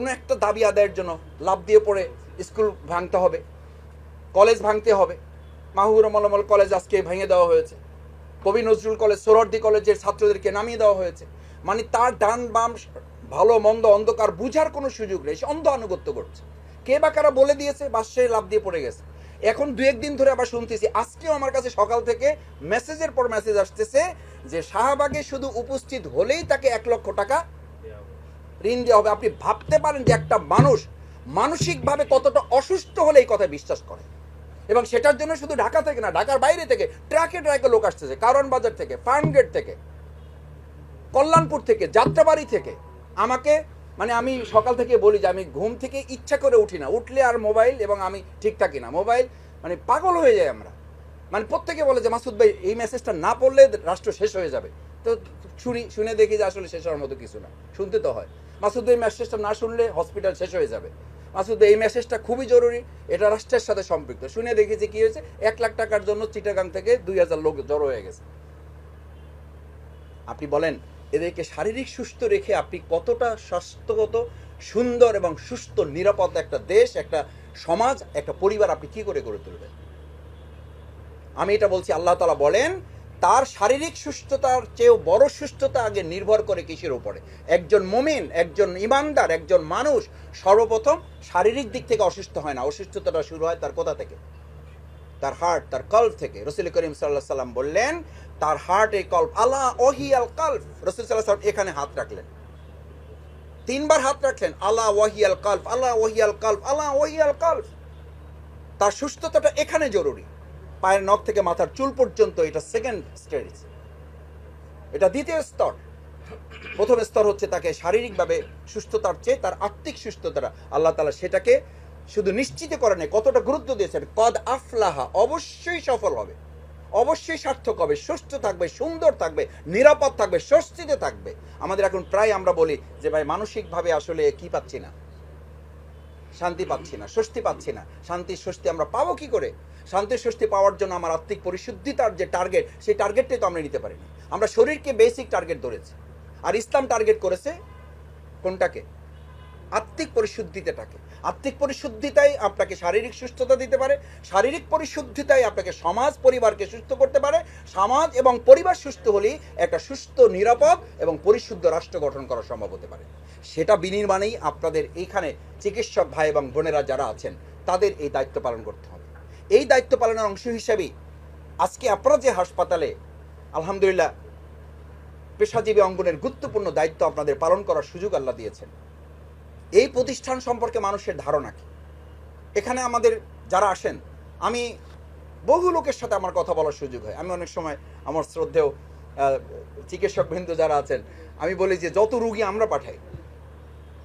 কোনো একটা দাবি আদায়ের জন্য লাভ দিয়ে পড়ে স্কুল ভাঙতে হবে, কলেজ ভাঙতে হবে। মাহুর মলমল কলেজ আজকে ভেঙে দেওয়া হয়েছে। কবি নজরুল কলেজ সোরর্দি কলেজের ছাত্রদেরকে নামিয়ে দেওয়া হয়েছে। মানে তার ডান বাম ভালো, মন্দ, অন্ধকার বুঝার কোনো সুযোগ নেই। সে অন্ধ আনুগত্য করছে। কে বা কারা বলে দিয়েছে, বাসে লাভ দিয়ে পড়ে গেছে। এখন দু একদিন ধরে আবার শুনতেছি, আজকেও আমার কাছে সকাল থেকে মেসেজের পর মেসেজ আসতেছে যে শাহবাগে শুধু উপস্থিত হলেই তাকে এক লক্ষ টাকা ঋণ দেওয়া হবে। আপনি ভাবতে পারেন যে একটা মানুষ মানসিকভাবে কতটা অসুস্থ হলে এই কথা বিশ্বাস করে। এবং সেটার জন্য শুধু ঢাকা থেকে না, ঢাকার বাইরে থেকে ট্রাকে ট্রাকে লোক আসতেছে। কারণ বাজার থেকে ফার্মগেট থেকে, কল্যাণপুর থেকে, যাত্রাবাড়ি থেকে। আমাকে মানে আমি সকাল থেকে বলি যে আমি ঘুম থেকে ইচ্ছা করে উঠি না। উঠলে আর মোবাইল এবং আমি ঠিক থাকি না। মোবাইল মানে পাগল হয়ে যায় আমরা। মানে প্রত্যেকে বলে যে, মাসুদ ভাই, এই মেসেজটা না পড়লে রাষ্ট্র শেষ হয়ে যাবে। তো শুনি, শুনে দেখি যে আসলে শেষ হওয়ার মতো কিছু না। শুনতে তো হয়। মাসুদ, এই মেসেজটা না শুনলে হসপিটাল শেষ হয়ে যাবে। মাসুদ, এই মেসেজটা খুবই জরুরি, এটা রাষ্ট্রের সাথে সম্পৃক্ত। শুনে দেখেছি কি হয়েছে, এক লাখ টাকার জন্য চিটাগাং থেকে দুই হাজার লোক জড়ো হয়ে গেছে। আপনি বলেন, এদেরকে শারীরিক সুস্থ রেখে আপনি কতটা স্বাস্থ্যগত, সুন্দর এবং সুস্থ, নিরাপদ একটা দেশ, একটা সমাজ, একটা পরিবার আপনি কি করে গড়ে তুলবেন? আমি এটা বলছি, আল্লাহ তালা বলেন তার শারীরিক সুস্থতার চেয়েও বড় সুস্থতা আগে নির্ভর করে কিসের উপরে? একজন মমিন, একজন ইমানদার, একজন মানুষ সর্বপ্রথম শারীরিক দিক থেকে অসুস্থ হয় না। অসুস্থতাটা শুরু হয় তার কোথা থেকে? তার হার্ট তার কল্প থেকে। রসুল করিম সাল্লাহ সাল্লাম বললেন, তার হার্ট এই কল্প, আল্লাহ ওহি আল কল্প। রসুল সাল্লাহ সাল্লাম এখানে হাত রাখলেন। তিনবার হাত রাখলেন, আল্লাহ ওয়াহি আল কল্প, আল্লাহ ওহি আল কল্প, আল্লাহ ওহি আল কল্প। তার সুস্থতাটা এখানে জরুরি। পায়ের নখ থেকে মাথার চুল পর্যন্ত এটা সেকেন্ড স্টেজ এটা দ্বিতীয় স্তর। প্রথম স্তর হচ্ছে তাকে শারীরিকভাবে সুস্থতার চেয়ে তার আত্মিক সুস্থতাটা আল্লাহ তালা সেটাকে শুধু নিশ্চিত করে নেই কতটা গুরুত্ব দিয়েছেন? কদ আফলাহা, অবশ্যই সফল হবে। অবশ্যই সার্থক হবে, সুস্থ থাকবে, সুন্দর থাকবে, নিরাপদ থাকবে, স্বস্তিতে থাকবে। আমাদের এখন প্রায় আমরা বলি যে, ভাই, মানসিকভাবে আসলে কি পাচ্ছি না? শান্তি পাচ্ছি না, স্বস্তি পাচ্ছি না। শান্তি, স্বস্তি আমরা পাবো কি করে? শান্তি স্বস্তি পাওয়ার জন্য আমার আত্মিক পরিশুদ্ধিতার যে টার্গেট সেই টার্গেটটাই তো আমরা নিতে পারিনি। আমরা শরীরকে বেসিক টার্গেট ধরেছি। আর ইসলাম টার্গেট করেছে কোনটাকে? আত্মিক পরিশুদ্ধিতাটাকে। আত্মিক পরিশুদ্ধিতাই আপনাকে শারীরিক সুস্থতা দিতে পারে, শারীরিক পরিশুদ্ধিতাই আপনাকে সমাজ, পরিবারকে সুস্থ করতে পারে, সমাজ এবং পরিবার সুস্থ হলেই একটা সুস্থ, নিরাপদ এবং পরিশুদ্ধ রাষ্ট্র গঠন করা সম্ভব হতে পারে। সেটা বিনির্মাণেই আপনাদের এইখানে চিকিৎসক ভাই এবং বোনেরা যারা আছেন, তাদের এই দায়িত্ব পালন করতে হবে। এই দায়িত্ব পালনের অংশ হিসাবেই আজকে আপনারা যে হাসপাতালে আলহামদুলিল্লাহ পেশাজীবী অঙ্গনের গুরুত্বপূর্ণ দায়িত্ব আপনাদের পালন করার সুযোগ আল্লাহ দিয়েছেন। এই প্রতিষ্ঠান সম্পর্কে মানুষের ধারণা কি? এখানে আমাদের যারা আসেন আমি বহু লোকের সাথে আমার কথা বলার সুযোগ হয়। আমি অনেক সময় আমার শ্রদ্ধেয় আহ, চিকিৎসক বৃন্দ যারা আছেন আমি বলি যে যত রুগী আমরা পাঠাই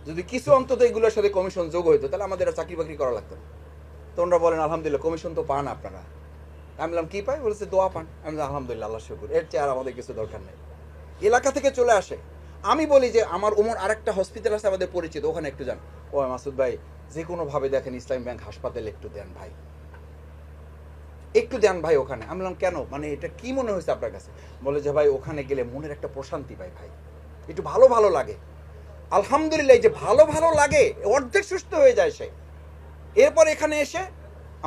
যদি কিছু অন্তত এগুলোর সাথে কমিশন যোগ হইতো তাহলে আমাদের চাকরি বাকরি করা লাগতো না। তো ওনারা বলেন, আলহামদুলিল্লাহ কমিশন তো পান আপনারা। আমি বললাম, কি পাই? বলেছে, দোয়া পান। আমি আলহামদুলিল্লাহ আল্লাহ শুকুর। এর চেয়ে আর আমাদের কিছু দরকার নেই। এলাকা থেকে চলে আসে। আমি বলি যে, আমার উমর আরেকটা হসপিটাল আছে, আমাদের পরিচিত, ওখানে একটু যান। ও মাসুদ ভাই যে কোনো ভাবে দেখেন, ইসলাম ব্যাংক হাসপাতালে একটু দেন ভাই। একটু দেন ভাই ওখানে। আমি বললাম, কেন? মানে এটা কি মনে হয়েছে আপনার কাছে? বলে যে, ভাই, ওখানে গেলে মনের একটা প্রশান্তি পাই ভাই। একটু ভালো ভালো লাগে। আলহামদুলিল্লাহ যে ভালো ভালো লাগে, অর্ধেক সুস্থ হয়ে যায় সে। এরপর এখানে এসে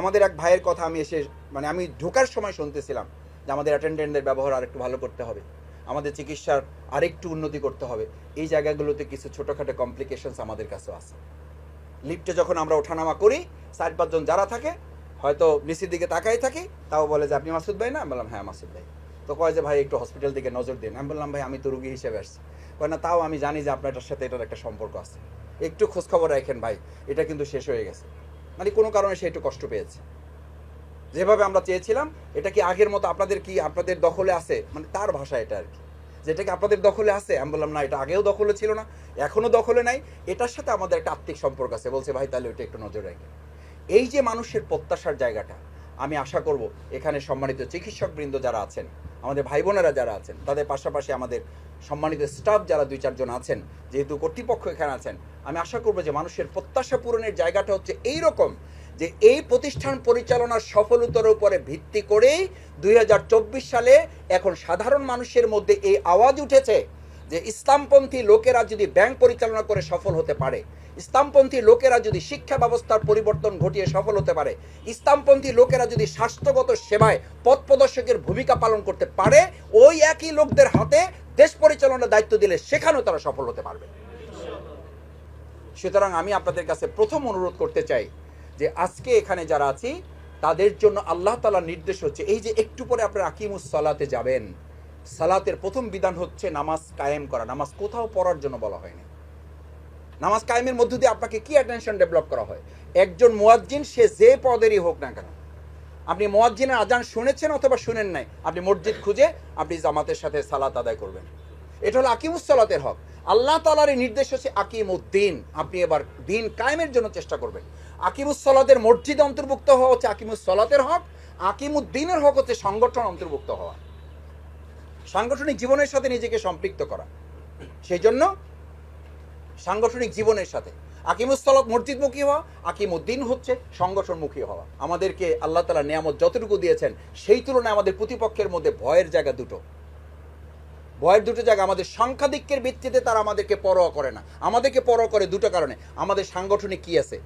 আমাদের এক ভাইয়ের কথা আমি এসে মানে আমি ঢোকার সময় শুনতেছিলাম যে আমাদের অ্যাটেন্ডেন্টদের ব্যবহার আরেকটু ভালো করতে হবে, আমাদের চিকিৎসার আরেকটু উন্নতি করতে হবে। এই জায়গাগুলোতে কিছু ছোটোখাটো কমপ্লিকেশনস আমাদের কাছেও আছে। লিফটে যখন আমরা ওঠানামা করি, চার পাঁচজন যারা থাকে, হয়তো নিচের দিকে তাকাই থাকি, তাও বলে যে, আপনি মাসুদ ভাই না? আমি বললাম হ্যাঁ মাসুদ ভাই। তো কয় যে, ভাই, একটু হসপিটাল দিকে নজর দিন। আমি বললাম, ভাই, আমি তো রুগী হিসেবে আসছি। কয়, না, তাও আমি জানি যে আপনার সাথে এটার একটা সম্পর্ক আছে। একটু খোঁজখবর রাখেন ভাই, এটা কিন্তু শেষ হয়ে গেছে। মানে কোনো কারণে সে একটু কষ্ট পেয়েছে। যেভাবে আমরা চেয়েছিলাম, এটা কি আগের মতো আপনাদের কি আপনাদের দখলে আছে? মানে তার ভাষা এটা আর কি। যেটা কি আপনাদের দখলে আছে? আমি বললাম, না, এটা আগেও দখলে ছিল না এখনও দখলে নাই। এটার সাথে আমাদের একটা আত্মিক সম্পর্ক আছে। বলছে, ভাই, তাহলে ওইটা একটু নজর রাখেন। এই যে মানুষের প্রত্যাশার জায়গাটা, আমি আশা করব এখানে সম্মানিত চিকিৎসক বৃন্দ যারা আছেন, আমাদের ভাই বোনেরা যারা আছেন, তাদের পাশাপাশি আমাদের সম্মানিত স্টাফ যারা দুই, চারজন আছেন, যেহেতু কর্তৃপক্ষ এখানে আছেন, আমি আশা করব যে মানুষের প্রত্যাশা পূরণের জায়গাটা হচ্ছে এই রকম যে এই প্রতিষ্ঠান পরিচালনার সফলতার উপরে ভিত্তি করেই দুই হাজার চব্বিশ সালে এখন সাধারণ মানুষের মধ্যে এই আওয়াজ উঠেছে। যে ইসলামপন্থী লোকেরা যদি ব্যাংক পরিচালনা করে সফল হতে পারে, ইসলামপন্থী লোকেরা যদি শিক্ষা ব্যবস্থার পরিবর্তন ঘটিয়ে সফল হতে পারে, ইসলামপন্থী লোকেরা যদি স্বাস্থ্যগত সেবায় পথ প্রদর্শকের ভূমিকা পালন করতে পারে, ওই একই লোকদের হাতে দেশ পরিচালনার দায়িত্ব দিলে সেখানেও তারা সফল হতে পারবে। সুতরাং আমি আপনাদের কাছে প্রথম অনুরোধ করতে চাই যে আজকে এখানে যারা আছি, তাদের জন্য আল্লাহ তালার নির্দেশ হচ্ছে, এই যে একটু পরে আপনারা আকিমুস সালাতে যাবেন। সালাতের প্রথম বিধান হচ্ছে নামাজ কায়েম করা। নামাজ কোথাও পড়ার জন্য বলা হয়নি। নামাজ কায়েমের মধ্য দিয়ে আপনাকে কি অ্যাটেনশন ডেভেলপ করা হয়? একজন মোয়াজ্জিন, সে যে পদেরই হোক না কেন, আপনি মোয়াজ্জিনের আজান শুনেছেন অথবা শুনেন নাই, আপনি মসজিদ খুঁজে আপনি জামাতের সাথে সালাত আদায় করবেন। এটা হলো আকিমুস সালাতের হক। আল্লাহ তালার নির্দেশ হচ্ছে আকিম উদ্দিন আপনি এবার দিন কায়েমের জন্য চেষ্টা করবেন। আকিমুস সালাতের মসজিদ অন্তর্ভুক্ত হওয়া হচ্ছে আকিমুস সালাতের হক। আকিমুদ্দিনের হক হচ্ছে সংগঠন অন্তর্ভুক্ত হওয়া। সাংগঠনিক জীবনের সাথে নিজেকে সম্পৃক্ত করা। সেই জন্য সাংগঠনিক জীবনের সাথে আকিমুস্তলক মসজিদমুখী হওয়া আকিমুদ্দিন হচ্ছে সংগঠনমুখী হওয়া। আমাদেরকে আল্লাহ তালা নিয়ামত যতটুকু দিয়েছেন, সেই তুলনায় আমাদের প্রতিপক্ষের মধ্যে ভয়ের জায়গা দুটো। ভয়ের দুটো জায়গা, আমাদের সংখ্যাধিক্যের ভিত্তিতে তারা আমাদেরকে পরোয়া করে না। আমাদেরকে পরোয়া করে দুটো কারণে। আমাদের সাংগঠনিক কি আছে?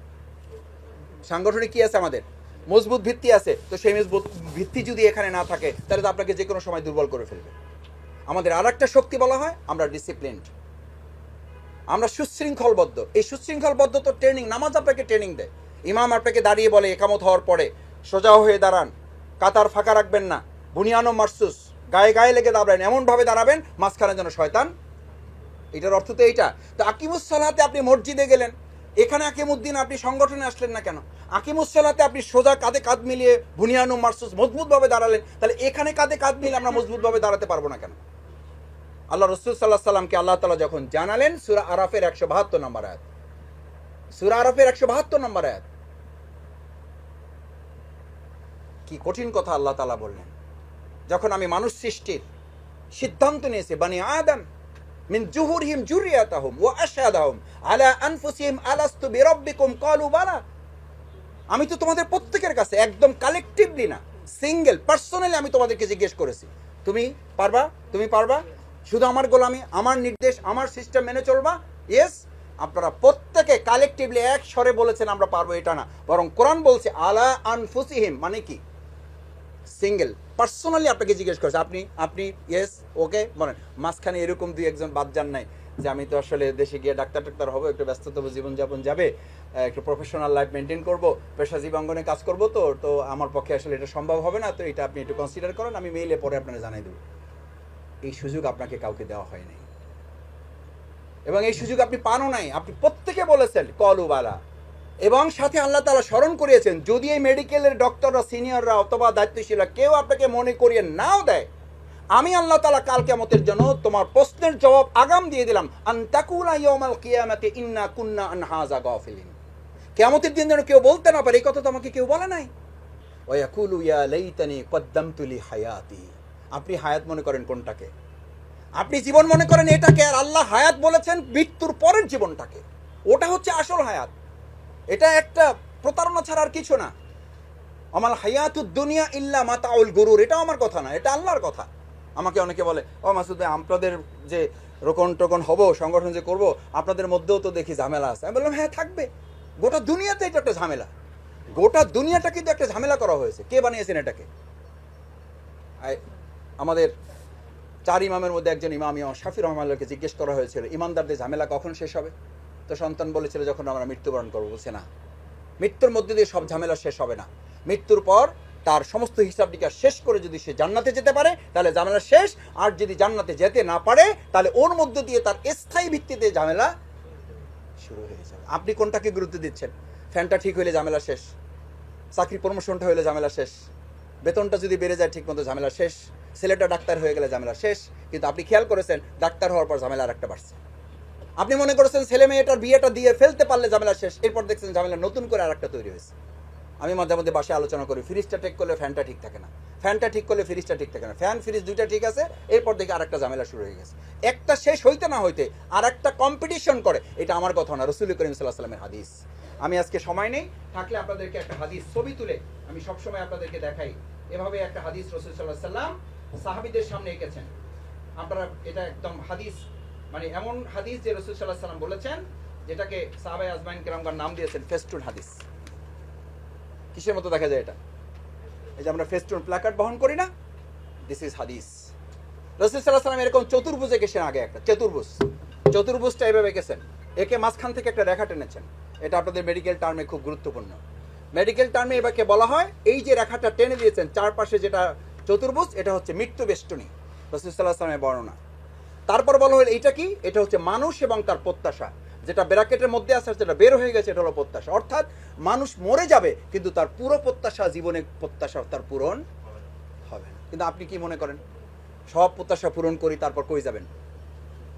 সাংগঠনিক কি আছে আমাদের? মজবুত ভিত্তি আছে। তো সেই মজবুত ভিত্তি যদি এখানে না থাকে, তাহলে তো আপনাকে যে কোনো সময় দুর্বল করে ফেলবে। আমাদের আর একটা শক্তি বলা হয়, আমরা ডিসিপ্লিনড আমরা সুশৃঙ্খলবদ্ধ। এই সুশৃঙ্খলবদ্ধ তো ট্রেনিং নামাজ আপনাকে ট্রেনিং দেয়। ইমাম আপনাকে দাঁড়িয়ে বলে, একামত হওয়ার পরে, সোজা হয়ে দাঁড়ান। কাতার ফাঁকা রাখবেন না। বুনিয়ানো মারসুস। গায়ে গায়ে লেগে দাঁড়াবেন। এমনভাবে দাঁড়াবেন, মাঝখানে যেন শয়তান। এটার অর্থ তো এইটা। তো আকিমুসলাতে আপনি মসজিদে গেলেন। এখানে আকিমুদ্দিন, আপনি সংগঠনে আসলেন না কেন? আকিমুসলাতে আপনি সোজা কাঁধে কাঁধ মিলিয়ে বুনিয়ানো মারসুস মজবুতভাবে দাঁড়ালেন। তাহলে এখানে কাঁধে কাঁধ মিলিয়ে আমরা মজবুতভাবে দাঁড়াতে পারব না কেন? আল্লাহ রসুল সাল্লাহ সাল্লামকে আল্লাহ তালা যখন জানালেন, সুরা আরাফের একশো বাহাত্তর নম্বর আয়াত। সুরা আরাফের একশো বাহাত্তর নম্বর আয়াত। কি কঠিন কথা আল্লাহ তালা বললেন। যখন আমি মানুষ সৃষ্টির সিদ্ধান্ত নিয়েছি, বানি আদম মিন আশহাদাহুম আলা আলাস্তু বিরাব্বিকুম ক্বালু বালা। আমি তো তোমাদের প্রত্যেকের কাছে একদম কালেকটিভলি না, সিঙ্গেল, পার্সোনালি আমি তোমাদেরকে জিজ্ঞেস করেছি। তুমি পারবা? তুমি পারবা? শুধু আমার গোলামি, আমার নির্দেশ, আমার সিস্টেম মেনে চলবা। ইয়েস আপনারা প্রত্যেকে কালেকটিভলি এক স্বরে বলেছেন আমরা পারব এটা না। বরং কোরআন বলছে, আলা আনফুসিহিম মানে কি? সিঙ্গেল পার্সোনালি আপনাকে জিজ্ঞেস করছে, আপনি আপনি ইয়েস ওকে বলেন। মাঝখানে এরকম দুই একজন বাদ যান নাই যে, আমি তো আসলে দেশে গিয়ে ডাক্তার টাক্তার হব, একটু ব্যস্ততম জীবনযাপন যাবে, একটু প্রফেশনাল লাইফ মেনটেন করব পেশাজীবী অঙ্গনে কাজ করব তো তো আমার পক্ষে আসলে এটা সম্ভব হবে না, তো এটা আপনি একটু কনসিডার করেন, আমি মেইলে পরে আপনারা জানাই দেবো। এই সুযোগ আপনাকে কাউকে দেওয়া হয় নাই। এবং এই সুযোগ আপনি পানও নাই। আপনি প্রত্যেকে বলেছেন কলুবালা এবং সাথে আল্লাহ তালা স্মরণ করিয়েছেন, যদি এই মেডিকেলের ডক্টররা, সিনিয়ররা অথবা দায়িত্বশীলরা কেউ আপনাকে মনে করিয়ে নাও দেয়, আমি আল্লাহ তালা কাল কেমতের জন্য তোমার প্রশ্নের জবাব আগাম দিয়ে দিলাম। আন্তাকুলা কিয়ামাতে ইন্না কুন্না আনহাজা গাফিলিন। কেমতের দিন যেন কেউ বলতে না পারে, এই কথা তো আমাকে কেউ বলে নাই। ওয়াকুলু ইয়া লাইতানি কদ্দামতু লি হায়াতি। আপনি হায়াত মনে করেন কোনটাকে? আপনি জীবন মনে করেন এটাকে আর আল্লাহ হায়াত বলেছেন মৃত্যুর পরের জীবনটাকে। ওটা হচ্ছে আসল হায়াত। এটা একটা প্রতারণা ছাড়া আর কিছু না। আমার হায়াতুদ দুনিয়া ইল্লা মাতাউল গুরুর। এটা আমার কথা না এটা আল্লাহর কথা। আমাকে অনেকে বলে ও মাসুদ ভাই, আপনাদের যে রোকন টোকন হব সংগঠন যে করব আপনাদের মধ্যেও তো দেখি ঝামেলা আছে। আমি বললাম হ্যাঁ থাকবে। গোটা দুনিয়াতে এটা একটা ঝামেলা। গোটা দুনিয়াটা কিন্তু একটা ঝামেলা করা হয়েছে। কে বানিয়েছেন এটাকে? আমাদের চার ইমামের মধ্যে একজন ইমাম ইমাম শাফি রহমানকে জিজ্ঞেস করা হয়েছিল, ইমানদারদের ঝামেলা কখন শেষ হবে? তো সন্তান বলেছিল, যখন আমরা মৃত্যুবরণ করব, বলছে, না, মৃত্যুর মধ্যে দিয়ে সব ঝামেলা শেষ হবে না। মৃত্যুর পর তার সমস্ত হিসাব নিকাশ শেষ করে যদি সে জান্নাতে যেতে পারে, তাহলে ঝামেলা শেষ। আর যদি জান্নাতে যেতে না পারে, তাহলে ওর মধ্য দিয়ে তার স্থায়ী ভিত্তিতে ঝামেলা শুরু হয়ে যাবে। আপনি কোনটাকে গুরুত্ব দিচ্ছেন? ফ্যানটা ঠিক হইলে ঝামেলা শেষ চাকরি প্রমোশনটা হইলে ঝামেলা শেষ, বেতনটা যদি বেড়ে যায় ঠিকমতো ঝামেলা শেষ ছেলেটা ডাক্তার হয়ে গেলে ঝামেলা শেষ, কিন্তু আপনি খেয়াল করেছেন, ডাক্তার হওয়ার পর ঝামেলা আরেকটা বাড়ছে। আপনি মনে করেছেন ছেলে মেয়েটার বিয়েটা দিয়ে ফেলতে পারলে ঝামেলা শেষ, এরপর দেখছেন ঝামেলা নতুন করে আরেকটা তৈরি হয়েছে। আমি মাঝে মধ্যে বাসায় আলোচনা করি, ফ্রিজটা ঠিক করলে ফ্যানটা ঠিক থাকে না। ফ্যানটা ঠিক করলে ফ্রিজটা ঠিক থাকে না। ফ্যান, ফ্রিজ দুইটা ঠিক আছে, এরপর দেখে আরেকটা ঝামেলা শুরু হয়ে গেছে। একটা শেষ হইতে না হইতে আর একটা কম্পিটিশন করে, এটা আমার কথা না, রসুল করিম সাল্লাহ সাল্লামের হাদিস। আমি আজকে সময় নেই, থাকলে আপনাদেরকে একটা হাদিস ছবি তুলে আমি সবসময় আপনাদেরকে দেখাই। এভাবে একটা হাদিস রসুল সাল্লাহ সাল্লাম সাহাবিদের সামনে এঁকেছেন। আপনারা এটা একদম হাদিস মানে এমন হাদিস যে রসুল সাল্লাহ সাল্লাম বলেছেন, যেটাকে সাহাবাই আজমাইন কেরামগার নাম দিয়েছেন ফেস্টুন হাদিস। কিসের মতো দেখা যায় এটা? এই যে আমরা ফেস্টুন প্ল্যাকার্ড বহন করি না দিস ইজ হাদিস। রসুল সাল্লাহ সাল্লাম এরকম চতুর্ভুজ এঁকেছেন আগে একটা, চতুর্ভুজ। চতুর্ভুজটা এভাবে এঁকেছেন। একে মাঝখান থেকে একটা রেখা টেনেছেন। এটা আপনাদের মেডিকেল টার্মে খুব গুরুত্বপূর্ণ। মেডিকেল টার্মে এবারকে বলা হয়, এই যে রেখাটা টেনে দিয়েছেন, চারপাশে যেটা চতুর্ভুজ, এটা হচ্ছে মৃত্যু বেষ্টনী রসুল সাল্লাহ বর্ণনা। তারপর বলা হলো এইটা কি? এটা হচ্ছে মানুষ এবং তার প্রত্যাশা। যেটা ব্র্যাকেটের মধ্যে আছে যেটা বের হয়ে গেছে, এটা হলো প্রত্যাশা। অর্থাৎ মানুষ মরে যাবে, কিন্তু তার পুরো প্রত্যাশা জীবনে প্রত্যাশা তার পূরণ হবে না। কিন্তু আপনি কি মনে করেন? সব প্রত্যাশা পূরণ করি, তারপর কই যাবেন?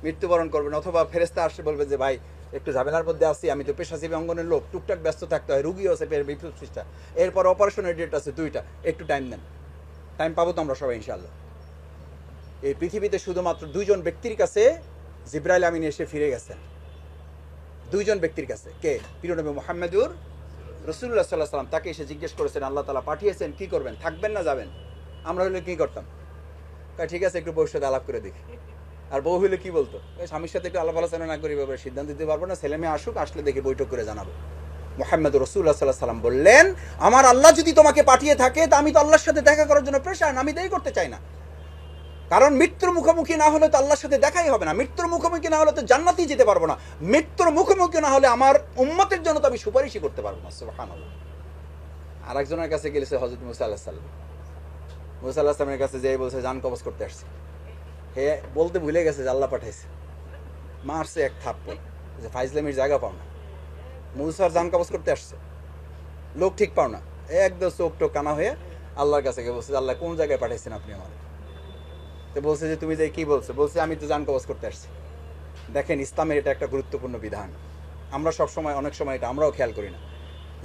মৃত্যুবরণ করবেন, অথবা ফেরেস্তা আসে বলবে যে, ভাই, একটু ঝামেলার মধ্যে আসি আমি তো পেশাজীবী অঙ্গনের লোক, টুকটাক ব্যস্ত থাকতে হয়, রুগীও আছে বিপৃষ্টা এরপর অপারেশনের ডেট আছে দুইটা, একটু টাইম দেন টাইম পাবো তো আমরা সবাই ইনশাল্লাহ এই পৃথিবীতে শুধুমাত্র দুইজন ব্যক্তির কাছে জিব্রাইল আমিন এসে ফিরে গেছেন। দুইজন ব্যক্তির কাছে। কে? প্রিয়নবী মোহাম্মদুর রসুল্লাহ সাল্লাহ সাল্লাম তাকে এসে জিজ্ঞেস করেছেন, আল্লাহ তালা পাঠিয়েছেন, কি করবেন? থাকবেন না যাবেন? আমরা হলে কি করতাম? ঠিক আছে, একটু বউর সাথে আলাপ করে দেখি। আর বউ হইলে কি বলতো? স্বামীর সাথে একটু আলাপ আলোচনা না করি সিদ্ধান্ত দিতে পারব না, ছেলে মেয়ে আসুক, আসলে দেখে বৈঠক করে জানাব। মোহাম্মদ রসুল্লাহ সাল্লাহ সাল্লাম বললেন, আমার আল্লাহ যদি তোমাকে পাঠিয়ে থাকে, তা আমি তো আল্লাহর সাথে দেখা করার জন্য প্রেশার আমি দেরি করতে চাই না। কারণ মৃত্যুর মুখোমুখি না হলে তো আল্লাহর সাথে দেখাই হবে না। মৃত্যুর মুখোমুখি না হলে তো জান্নাতেই যেতে পারব না। মৃত্যুর মুখোমুখি না হলে আমার উম্মতের জন্য তো আমি সুপারিশই করতে পারব না, সুবহানাল্লাহ। আর একজনের কাছে গেলেছে হজরত মুসা আল্লাহ সাল্লাম মুসা আল্লাহ সাল্লামের কাছে যেয়ে বলছে, জান কবজ করতে আসছে। হে বলতে ভুলে গেছে যে আল্লাহ পাঠাইছে। মারছে এক থাপ্পড়। যে ফাইজলামির জায়গা পাও না। মুসার জান কবজ করতে আসছে। লোক ঠিক পাও না। একদম চোখ টোক কানা হয়ে আল্লাহর কাছে গিয়ে বলছে আল্লাহ, কোন জায়গায় পাঠাইছেন আপনি আমার তো বলছে যে, তুমি যে কি বলছো? বলছে, আমি তো জান কবজ করতে আসছি। দেখেন, ইসলামের এটা একটা গুরুত্বপূর্ণ বিধান। আমরা সব সময় অনেক সময় এটা আমরাও খেয়াল করি না।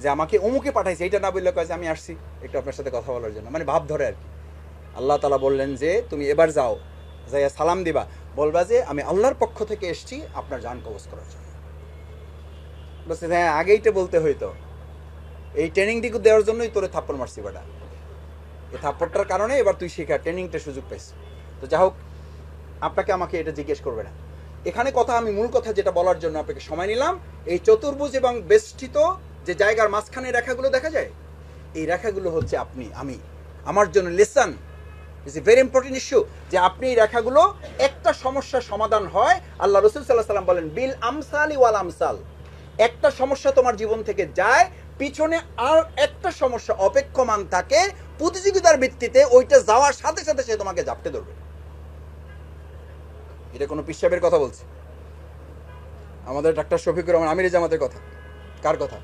যে আমাকে অমুকে পাঠাইছে এটা না বললে কয় যে, আমি আসছি। একটু আপনার সাথে কথা বলার জন্য। মানে ভাব ধরে আর কি। আল্লাহ তালা বললেন যে, তুমি এবার যাও, যাইয়া সালাম দিবা। বলবা যে, আমি আল্লাহর পক্ষ থেকে এসছি আপনার জান কবজ করার জন্য। বলছে হ্যাঁ আগেই তো বলতে হইতো। এই ট্রেনিংটিকে দেওয়ার জন্যই তোরে থাপ্পড় মারছি বেটা। এই থাপ্পড়টার কারণে এবার তুই শেখা ট্রেনিংটা সুযোগ পাইছিস তো যা হোক, আপনাকে আমাকে এটা জিজ্ঞেস করবে না। এখানে কথা, আমি মূল কথা যেটা বলার জন্য আপনাকে সময় নিলাম, এই চতুর্ভুজ এবং বেষ্টিত যে জায়গার মাঝখানে রেখাগুলো দেখা যায়, এই রেখাগুলো হচ্ছে আপনি, আমি। আমার জন্য lesson is a very important issue যে আপনি এই রেখাগুলো একটা সমস্যার সমাধান হয়। আল্লাহ রসুল সাল্লাহ সাল্লাম বলেন, বিল আমসালি ওয়াল আমসাল। একটা সমস্যা তোমার জীবন থেকে যায়, পিছনে আর একটা সমস্যা অপেক্ষমান থাকে, প্রতিযোগিতার ভিত্তিতে ওইটা যাওয়ার সাথে সাথে সে তোমাকে জাপটে ধরবে। এটা কোনো পিসাবের কথা বলছে। আমাদের ডাক্তার শফিকুর রহমান, আমির জামাতের কথা। কার কথা?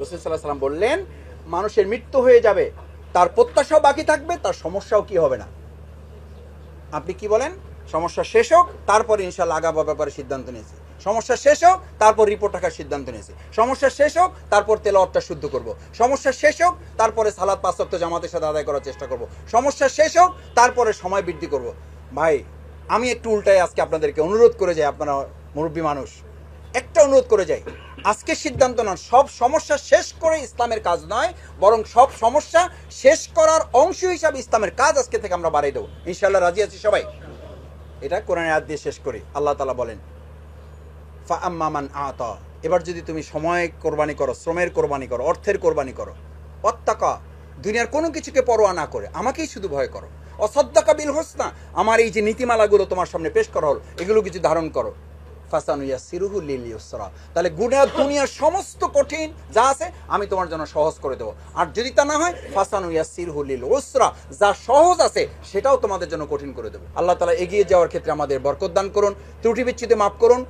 রসুল সাল্লাহ সাল্লাম বললেন, মানুষের মৃত্যু হয়ে যাবে, তার প্রত্যাশাও বাকি থাকবে, তার সমস্যাও কি হবে না। আপনি কি বলেন? সমস্যা শেষ হোক, তারপর ইনশাল্লাহ আগাবার ব্যাপারে সিদ্ধান্ত নিয়েছি। সমস্যা শেষ হোক, তারপর রিপোর্ট রাখার সিদ্ধান্ত নিয়েছি। সমস্যা শেষ হোক, তারপর তেল তেলাওয়াতটা শুদ্ধ করব। সমস্যা শেষ হোক, তারপরে সালাদ পাঁচ সপ্তাহ জামাতের সাথে আদায় করার চেষ্টা করব। সমস্যা শেষ হোক, তারপরে সময় বৃদ্ধি করব। ভাই, আমি একটু উল্টায় আজকে আপনাদেরকে অনুরোধ করে যাই, আপনারা মুরব্বী মানুষ। একটা অনুরোধ করে যাই। আজকে সিদ্ধান্ত নন, সব সমস্যা শেষ করে ইসলামের কাজ নয়, বরং সব সমস্যা শেষ করার অংশ হিসাবে ইসলামের কাজ আজকে থেকে আমরা বাড়াই দেবো। ইনশাল্লাহ রাজি আছি সবাই? এটা কোরআনের আয়াত দিয়ে শেষ করি। আল্লাহ তালা বলেন ফা আম্মামান আতা। এবার যদি তুমি সময় কোরবানি করো, শ্রমের কোরবানি করো, অর্থের কোরবানি করো অত্যাকা দুনিয়ার কোনো কিছুকে পরোয়া না করে, আমাকেই শুধু ভয় করো। অসদ্দাকা বিল হোসনা, আমার এই যে নীতিমালাগুলো তোমার সামনে পেশ করা হল, এগুলো কিছু ধারণ করো। ফাসানুয়া সিরুহু লিল ইউসরা। তাহলে গুণা দুনিয়ার সমস্ত কঠিন যা আছে, আমি তোমার জন্য সহজ করে দেবো। আর যদি তা না হয় ফাসানুয়া সিরহু লিল ওসরা যা সহজ আছে, সেটাও তোমাদের জন্য কঠিন করে দেবো। আল্লাহ তালা এগিয়ে যাওয়ার ক্ষেত্রে আমাদের বরকত দান করুন, ত্রুটি বিচ্ছিতে মাফ করুন।